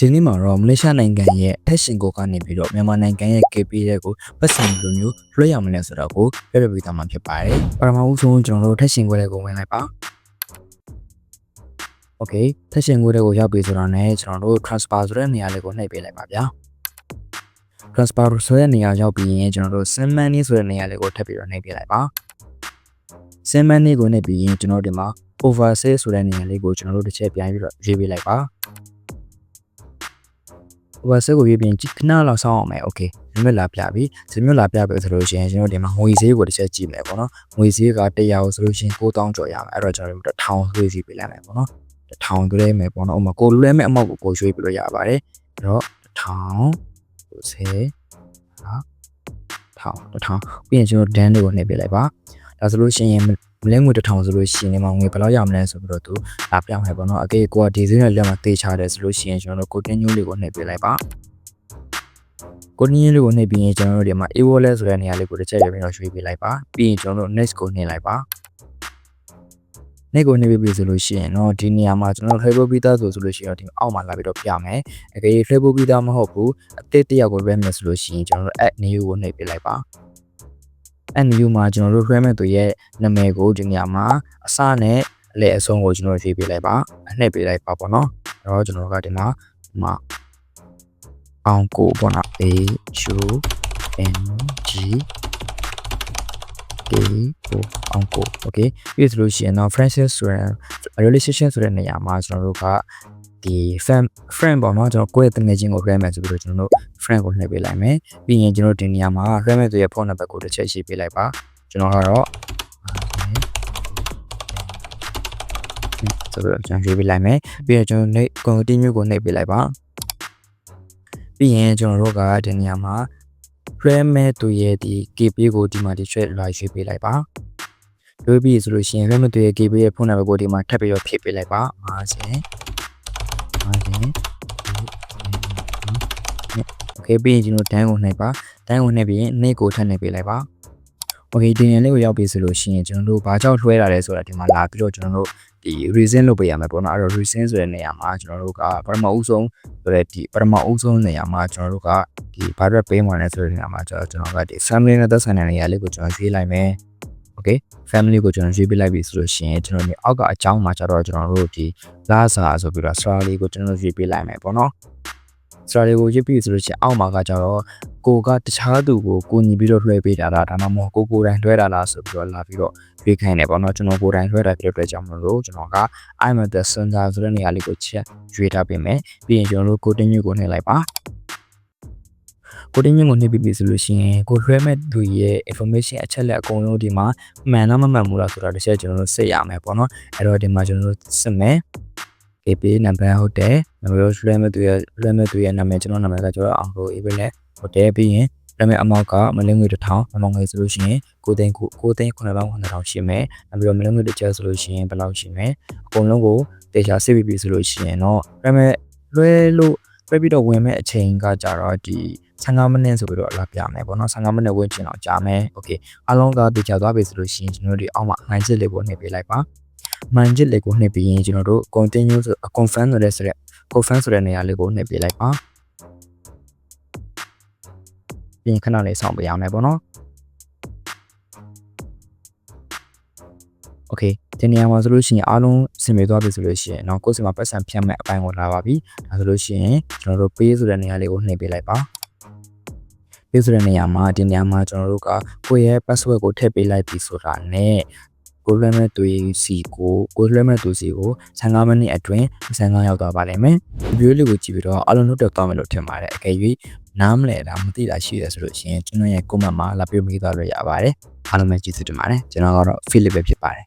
ဒီနေ့မှာတော့မလေးရှားနိုင်ငံရဲ့ထက်ရှင်ကိုကနေပြီးတော့မြန်မာနိုင်ငံရဲ့ KP ရဲ့ကိုပတ်စံလိုမျိုးလွှဲရမလဲဆိုတော့ကိုပြပြပေးသွားမှာဖြစ်ပါတယ်ပထမဦးဆုံးကျွန်တော်တို့ထက်ရှင်ကိုတဲ့ကိုဝင်လိုက်ပါ Okay ထက်ရှင်ကိုတဲ့ကိုရောက်ပြီဆိုတော့ ਨੇ ကျွန်တော်တို့ transfer ဆိုတဲ့နေရာလေးကိုနှိပ်ပေးလိုက်ပါဗျာ transfer ဆိုတဲ့နေရာရောက်ပြီးရင်ကျွန်တော်တို့ sim money ဆိုတဲ့နေရာလေးကိုထပ်ပြီးတော့နှိပ်ပေးလိုက်ပါ sim money ကိုနှိပ်ပြီးရင်ကျွန်တော်တို့ဒီမှာ oversay ဆိုတဲ့နေရာလေးကိုကျွန်တော်တို့တစ်ချက်ပြန်ပြီးတော့ရွေးပေးလိုက်ပါ oversay ကိုရွေးပြီးရင်ခဏလောက်စောင့်အောင်မယ် okay ဇမြလာပြပြီဇမြလာပြပြီဆိုလို့ရှိရင်ကျွန်တော်ဒီမှာငွေဈေးကိုတစ်ချက်ကြည့်မယ်ပေါ့နော်ငွေဈေးက100ဆိုလို့ရှိရင်9000ကျော်ရမယ်အဲ့တော့ကျွန်တော်တို့1000ရွေးစီပေးလိုက်မယ်ပေါ့နော်1000တွဲမယ်ပေါ့နော်ဥပမာကိုလူလဲမဲ့အမောက်ကိုကိုရွေးပြီးလို့ရပါတယ်အဲ့တော့1000 30ဟာ1000 1000ပြီးရင်ကျွန်တော်ဒန်းလေးကိုနှိပ်ပေးလိုက်ပါဒါဆိုလို့ရှိရင်မ လဲငွေ1000ဆိုလို့ရှိရင်ဒီမှာငွေဘယ်လောက်ရမလဲဆိုပြီးတော့သူလာပြမယ်ပေါ့နော်အကေကိုကဒီဈေးနဲ့လက်မှာတေးချတယ်ဆိုလို့ရှိရင်ကျွန်တော်တို့ continue လေးကိုနှိပ်ပေးလိုက်ပါ continue လေးကိုနှိပ်ပြီးရင်ကျွန်တော်တို့ဒီမှာ a wallet ဆိုတဲ့နေရာလေးကိုတစ်ချက်ရပြီးတော့ရွှေ့ပေးလိုက်ပါပြီးရင်ကျွန်တော်တို့ next ကိုနှိပ်လိုက်ပါ next ကိုနှိပ်ပြီးပြီဆိုလို့ရှိရင်တော့ဒီနေရာမှာကျွန်တော်တို့ flavour ပြီးသားဆိုဆိုလို့ရှိရင်တော့ဒီအောက်မှာလာပြီးတော့ပြမယ်အကေ flavour ပြီးသားမဟုတ်ဘူးအသစ်တစ်ယောက်ကိုလွှဲမယ်ဆိုလို့ရှိရင်ကျွန်တော်တို့ add new ကိုနှိပ်ပေးလိုက်ပါ add new မှာကျွန်တော်တို့လွှဲမဲ့သူရဲ့နာမည်ကိုဒီနေရာမှာအစနဲ့အလဲအဆုံးကိုကျွန်တော်ရွှေ့ပေးလိုက်ပါအနှိပ်ပေးလိုက်ပါပေါ့နော်အဲ့တော့ကျွန်တော်တို့ကဒီမှာဒီမှာအောင်ကိုပေါ့နော် A U N G K ကိုအောင်ကို okay ပြီးဆိုလို့ရှိရင်တော့ Francis ဆိုတဲ့ relationship ဆိုတဲ့နေရာမှာကျွန်တော်တို့က ဒီ fan friend ပေါ့နော်ကျွန်တော်ကိုယ့်ရဲ့တငယ်ချင်းကို friend မယ်ဆိုပြီးတော့ကျွန်တော်တို့ friend ကိုနှိပ်ပေးလိုက်မယ်ပြီးရင်ကျွန်တော်တို့ဒီနေရာမှာ friend မဲ့သူရဲ့ phone number ကိုတစ်ချက်ရေးပေးလိုက်ပါကျွန်တော်ကတော့ဆိုတော့ကျွန်တော်ရေးပေးလိုက်မယ်ပြီးရင်ကျွန်တော်နှိပ် continue ကိုနှိပ်ပေးလိုက်ပါပြီးရင်ကျွန်တော်တို့ကဒီနေရာမှာ friend မဲ့သူရဲ့ဒီ KP ကိုဒီမှာဒီချက်လာရွေးပေးလိုက်ပါရွေးပြီးဆိုလို့ရှိရင် friend မဲ့သူရဲ့ KP ရဲ့ phone number ကိုဒီမှာထပ်ပြီးတော့ဖြည့်ပေးလိုက်ပါ50 50 โอเคပြီးရင်ကျွန်တော်တန်းကိုနှိပ်ပါတန်းကိုနှိပ်ပြီးရင်နှိပ်ကိုထပ်နှိပ်ပေးလိုက်ပါโอเคဒီရင်လေးကိုရောက်ပြီဆိုလို့ရှိရင်ကျွန်တော်တို့ဘာကြောင့်လွှဲတာလဲဆိုတာဒီမှာလာပြီးတော့ကျွန်တော်တို့ဒီ reason လုပ်ပေးရမယ်ပေါ့နော်အဲ့တော့ reason ဆိုတဲ့နေရာမှာကျွန်တော်တို့ကပထမဦးဆုံးဆိုတဲ့ဒီပထမဦးဆုံးနေရာမှာကျွန်တော်တို့ကဒီဘာရက်ပေးမှလဲဆိုတဲ့နေရာမှာကျွန်တော်ကျွန်တော်ကဒီ family နဲ့သက်ဆိုင်တဲ့နေရာလေးကိုကျွန်တော်ရွေးလိုက်မယ် okay family ကိုကျွန်တော်ရွေးပေးလိုက်ပြီဆိုလို့ရှိရင်ကျွန်တော်ဒီအောက်ကအကြောင်းမှာကျတော့ကျွန်တော်တို့ဒီလာစာဆိုပြီးတော့ strategy လေးကိုကျွန်တော်ရွေးပေးလိုက်မယ်ပေါ့နော် strategy ကိုရွေးပြီးဆိုလို့ရှိရင်အောက်မှာကကျတော့ကိုကတခြားသူကိုကိုညီပြီးတော့လွှဲပေးတာလားဒါမှမဟုတ်ကိုကိုတိုင်းလွှဲတာလားဆိုပြီးတော့လာပြီးတော့ရွေးခိုင်းတယ်ပေါ့နော်ကျွန်တော်ကိုတိုင်းလွှဲတာဖြစ်တဲ့အတွက်ကြောင့်မလို့ကျွန်တော်က I'm at the center ဆိုတဲ့နေရာလေးကိုချက်ရွေးထားပေးမယ်ပြီးရင်ကျွန်တော်တို့ကိုတင်းညွတ်ကိုနှိပ်လိုက်ပါ continue ကိုနှိပ်ပြီးပြီဆိုလို့ရှိရင်ကိုလွှဲမဲ့သူရဲ့ information အချက်လက်အကုန်လုံးဒီမှာမှန်လားမမှန်ဘူးလားဆိုတာတစ်ချက်ကျွန်တော်တို့စစ်ရမယ်ပေါ့နော်အဲ့တော့ဒီမှာကျွန်တော်တို့စစ်မယ် AP နံပါတ်ဟုတ်တယ်နံပါတ်လွှဲမဲ့သူရဲ့လွှဲမဲ့သူရဲ့နာမည်ကျွန်တော်နာမည်ကကျွန်တော်အောင်လို့ able နဲ့ဟုတ်တယ်ပြီးရင်လွှဲမဲ့အမောက်ကမလင်းငွေ1000အမောက်ငွေဆိုလို့ရှိရင်ကိုသိန်းကိုကိုသိန်း9000 9000ရှိမယ်နောက်ပြီးတော့မလင်းငွေတစ်ချက်ဆိုလို့ရှိရင်ဘယ်လောက်ရှိမယ်အကုန်လုံးကိုတေချာစစ်ပြီးပြီဆိုလို့ရှိရင်တော့လွှဲမဲ့လွှဲလို့ပြပြီးတော့ဝင်မဲ့အချိန်ကကြတော့ဒီ 15မိနစ်ဆိုပြီးတော့လာပြမယ်ပေါ့နော်15မိနစ်ဝင်ချင်အောင်ကြာမယ်โอเคအားလုံးကတေချာသွားပြီဆိုလို့ရှိရင်ကျွန်တော်တို့အောက်မှာအနိုင်စစ်လေးပေါ်နေပေးလိုက်ပါ မှန်ချစ်လေးကိုနှိပ်ပြီးရင်ကျွန်တော်တို့ continue ဆို confirm ဆိုတဲ့ဆိုတဲ့ confirm ဆိုတဲ့နေရာလေးကိုနှိပ်ပေးလိုက်ပါပြီးရင်ခဏလေးစောင့်ပေးရမယ်ပေါ့နော် Okay ဒီနေရာမှာဆိုလို့ရှိရင်အားလုံးစင်ပြေသွားပြီဆိုလို့ရှိရင်เนาะကိုယ်စီမှာပတ်စံဖြတ်မဲ့အပိုင်းကိုလာပါပြီဒါဆိုလို့ရှိရင်ကျွန်တော်တို့ pay ဆိုတဲ့နေရာလေးကိုနှိပ်ပေးလိုက်ပါ pay ဆိုတဲ့နေရာမှာဒီနေရာမှာကျွန်တော်တို့ကကိုယ့်ရဲ့ password ကိုထည့်ပေးလိုက်ပြီဆိုတာနဲ့ကိုလွှဲမဲ့သူစီကိုကိုလွှဲမဲ့သူစီကို15မိနစ်အတွင်း15ရောက်သွားပါလိမ့်မယ်ဒီဗီဒီယိုလေးကိုကြည့်ပြီးတော့အားလုံးနှုတ်တက်သွားမယ်လို့ထင်ပါတယ်အကယ်၍နားမလဲတာမသိတာရှိရဆိုလို့ရှိရင်ကျွန်တော်ရဲ့ comment မှာလာပြမိသွားလို့ရပါတယ်အားလုံးပဲကျေးဇူးတင်ပါတယ်ကျွန်တော်ကတော့ Philip ပဲဖြစ်ပါတယ်